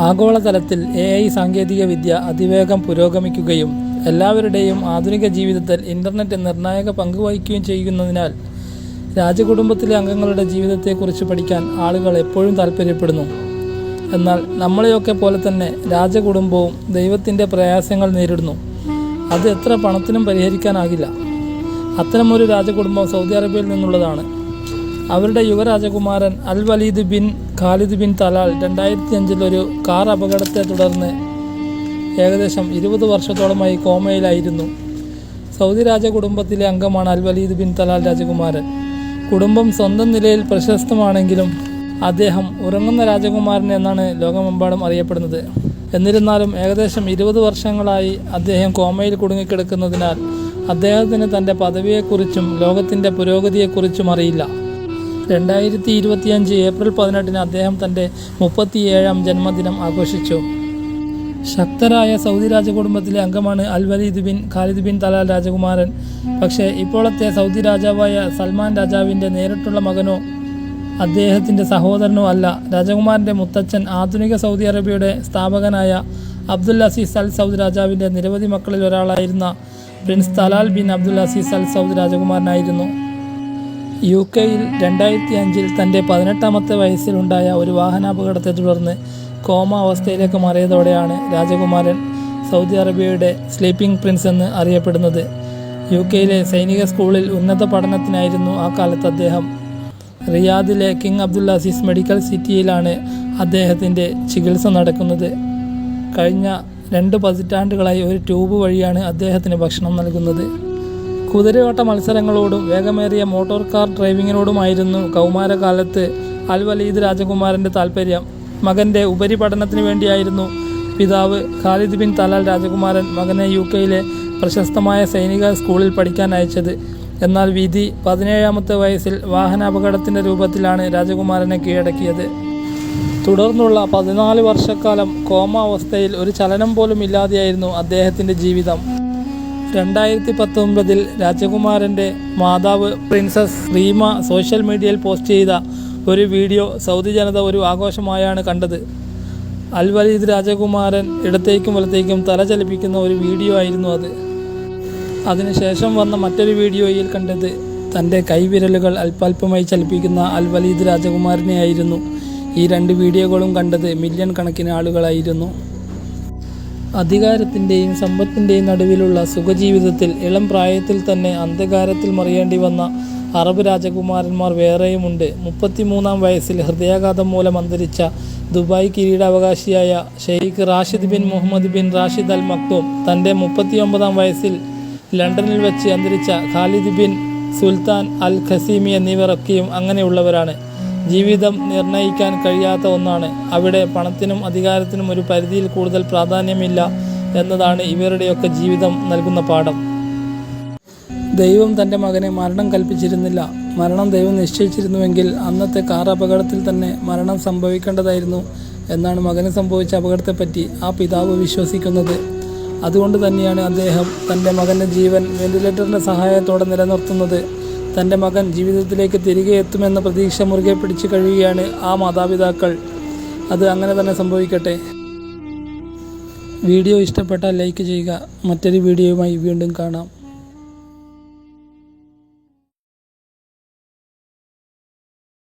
ആഗോളതലത്തിൽ A I സാങ്കേതിക വിദ്യ അതിവേഗം പുരോഗമിക്കുകയും എല്ലാവരുടെയും ആധുനിക ജീവിതത്തിൽ ഇന്റർനെറ്റ് നിർണായക പങ്ക് വഹിക്കുകയും ചെയ്യുന്നതിനാൽ രാജകുടുംബത്തിലെ അംഗങ്ങളുടെ ജീവിതത്തെക്കുറിച്ച് പഠിക്കാൻ ആളുകൾ എപ്പോഴും താല്പര്യപ്പെടുന്നു. എന്നാൽ നമ്മളെയൊക്കെ പോലെ തന്നെ രാജകുടുംബവും ദൈവത്തിന്റെ പ്രയാസങ്ങൾ നേരിടുന്നു. അത് എത്ര പണത്തിനും പരിഹരിക്കാനാകില്ല. അത്തരമൊരു രാജകുടുംബം സൗദി അറേബ്യയിൽ നിന്നുള്ളതാണ്. അവരുടെ യുവരാജകുമാരൻ Al Waleed bin Khalid bin Talal രണ്ടായിരത്തി അഞ്ചിൽ ഒരു കാർ അപകടത്തെ തുടർന്ന് ഏകദേശം ഇരുപത് വർഷത്തോളമായി കോമയിലായിരുന്നു. സൗദി രാജകുടുംബത്തിലെ അംഗമാണ് അൽ വലീദ് ബിൻ തലാൽ രാജകുമാരൻ. കുടുംബം സ്വന്തം നിലയിൽ പ്രശസ്തമാണെങ്കിലും അദ്ദേഹം ഉറങ്ങുന്ന രാജകുമാരൻ എന്നാണ് ലോകമെമ്പാടും അറിയപ്പെടുന്നത്. എന്നിരുന്നാലും ഏകദേശം ഇരുപത് വർഷങ്ങളായി അദ്ദേഹം കോമയിൽ കുടുങ്ങിക്കിടക്കുന്നതിനാൽ അദ്ദേഹത്തിന് തന്റെ പദവിയെക്കുറിച്ചും ലോകത്തിന്റെ പുരോഗതിയെക്കുറിച്ചും അറിയില്ല. രണ്ടായിരത്തി ഇരുപത്തിയഞ്ച് ഏപ്രിൽ പതിനെട്ടിന് അദ്ദേഹം തന്റെ മുപ്പത്തിയേഴാം ജന്മദിനം ആഘോഷിച്ചു. ശക്തരായ സൗദി രാജകുടുംബത്തിലെ അംഗമാണ് Al Waleed bin Khalid bin Talal രാജകുമാരൻ. പക്ഷേ ഇപ്പോഴത്തെ സൗദി രാജാവായ സൽമാൻ രാജാവിന്റെ നേരിട്ടുള്ള മകനോ അദ്ദേഹത്തിന്റെ സഹോദരനോ അല്ല. രാജകുമാരന്റെ മുത്തച്ഛൻ ആധുനിക സൗദി അറേബ്യയുടെ സ്ഥാപകനായ അബ്ദുൽ അസീസ് അൽ സൗദ് രാജാവിന്റെ നിരവധി മക്കളിൽ ഒരാളായിരുന്ന prince Talal bin Abdul Aziz Al Saud രാജകുമാരനായിരുന്നു. U കെയിൽ രണ്ടായിരത്തി അഞ്ചിൽ തന്റെ പതിനെട്ടാമത്തെ വയസ്സിലുണ്ടായ ഒരു വാഹനാപകടത്തെ തുടർന്ന് കോമ അവസ്ഥയിലേക്ക് മാറിയതോടെയാണ് രാജകുമാരൻ സൗദി അറേബ്യയുടെ സ്ലീപ്പിംഗ് പ്രിൻസ് എന്ന് അറിയപ്പെടുന്നത്. യു കെയിലെ സൈനിക സ്കൂളിൽ ഉന്നത പഠനത്തിനായിരുന്നു ആ കാലത്ത് അദ്ദേഹം. റിയാദിലെ കിങ് അബ്ദുൽ അസീസ് മെഡിക്കൽ സിറ്റിയിലാണ് അദ്ദേഹത്തിന്റെ ചികിത്സ നടക്കുന്നത്. കഴിഞ്ഞ രണ്ട് പതിറ്റാണ്ടുകളായി ഒരു ട്യൂബ് വഴിയാണ് അദ്ദേഹത്തിന് ഭക്ഷണം നൽകുന്നത്. കുതിരയോട്ട മത്സരങ്ങളോടും വേഗമേറിയ മോട്ടോർ കാർ ഡ്രൈവിങ്ങിനോടുമായിരുന്നു കൗമാരകാലത്ത് അൽ വലീദ് രാജകുമാരന്റെ താൽപ്പര്യം മകന്റെ ഉപരിപഠനത്തിന് വേണ്ടിയായിരുന്നു പിതാവ് ഖാലിദ് ബിൻ തലാൽ രാജകുമാരൻ മകനെ യു കെയിലെ പ്രശസ്തമായ സൈനിക സ്കൂളിൽ പഠിക്കാൻ അയച്ചത്. എന്നാൽ വിധി പതിനേഴാമത്തെ വയസ്സിൽ വാഹനാപകടത്തിന്റെ രൂപത്തിലാണ് രാജകുമാരനെ കീഴടക്കിയത്. തുടർന്നുള്ള പതിനാല് വർഷക്കാലം കോമ അവസ്ഥയിൽ ഒരു ചലനം പോലും ഇല്ലാതെയായിരുന്നു അദ്ദേഹത്തിന്റെ ജീവിതം. രണ്ടായിരത്തി പത്തൊമ്പതിൽ രാജകുമാരന്റെ മാതാവ് princess Reema social media post ചെയ്ത ഒരു വീഡിയോ സൗദി ജനത ഒരു ആഘോഷമായാണ് കണ്ടത്. അൽ വലീദ് രാജകുമാരൻ ഇടത്തേക്കും വലത്തേക്കും തല ചലിപ്പിക്കുന്ന ഒരു വീഡിയോ ആയിരുന്നു അത്. അതിനുശേഷം വന്ന മറ്റൊരു വീഡിയോയിൽ കണ്ടത് തന്റെ കൈവിരലുകൾ അല്പാൽപമായി ചലിപ്പിക്കുന്ന അൽ വലീദ് രാജകുമാരനെയായിരുന്നു. ഈ രണ്ട് വീഡിയോകളും കണ്ടത് മില്യൺ കണക്കിന് ആളുകളായിരുന്നു. അധികാരത്തിന്റെയും സമ്പത്തിന്റെയും നടുവിലുള്ള സുഖജീവിതത്തിൽ ഇളം പ്രായത്തിൽ തന്നെ അന്ധകാരത്തിൽ മറിയേണ്ടി വന്ന അറബ് രാജകുമാരന്മാർ വേറെയുമുണ്ട്. മുപ്പത്തിമൂന്നാം വയസ്സിൽ ഹൃദയാഘാതം മൂലം അന്തരിച്ച Dubai കിരീടാവകാശിയായ Sheikh Rashid bin Mohammed bin Rashid Al Maktoum തന്റെ മുപ്പത്തിയൊമ്പതാം വയസ്സിൽ ലണ്ടനിൽ വെച്ച് അന്തരിച്ച ഖാലിദ് ബിൻ സുൽത്താൻ അൽ ഖസീമി എന്നിവരൊക്കെയും അങ്ങനെയുള്ളവരാണ്. ജീവിതം നിർണയിക്കാൻ കഴിയാത്ത ഒന്നാണ്. അവിടെ പണത്തിനും അധികാരത്തിനും ഒരു പരിധിയിൽ കൂടുതൽ പ്രാധാന്യമില്ല എന്നതാണ് ഇവരുടെയൊക്കെ ജീവിതം നൽകുന്ന പാഠം. ദൈവം തന്റെ മകനെ മരണം കൽപ്പിച്ചിരുന്നില്ല. മരണം ദൈവം നിശ്ചയിച്ചിരുന്നുവെങ്കിൽ അന്നത്തെ കാർ അപകടത്തിൽ തന്നെ മരണം സംഭവിക്കേണ്ടതായിരുന്നു എന്നാണ് മകന് സംഭവിച്ച അപകടത്തെപ്പറ്റി ആ പിതാവ് വിശ്വസിക്കുന്നത്. അതുകൊണ്ട് തന്നെയാണ് അദ്ദേഹം തന്റെ മകന്റെ ജീവൻ വെന്റിലേറ്ററിന്റെ സഹായത്തോടെ നിലനിർത്തുന്നത്. തന്റെ മകൻ ജീവിതത്തിലേക്ക് തിരികെ എത്തുമെന്ന പ്രതീക്ഷ മുറുകെ പിടിച്ചു കഴിയുകയാണ് ആ മാതാപിതാക്കൾ. അത് അങ്ങനെ തന്നെ സംഭവിക്കട്ടെ. വീഡിയോ ഇഷ്ടപ്പെട്ടാൽ ലൈക്ക് ചെയ്യുക. മറ്റൊരു വീഡിയോയുമായി വീണ്ടും കാണാം.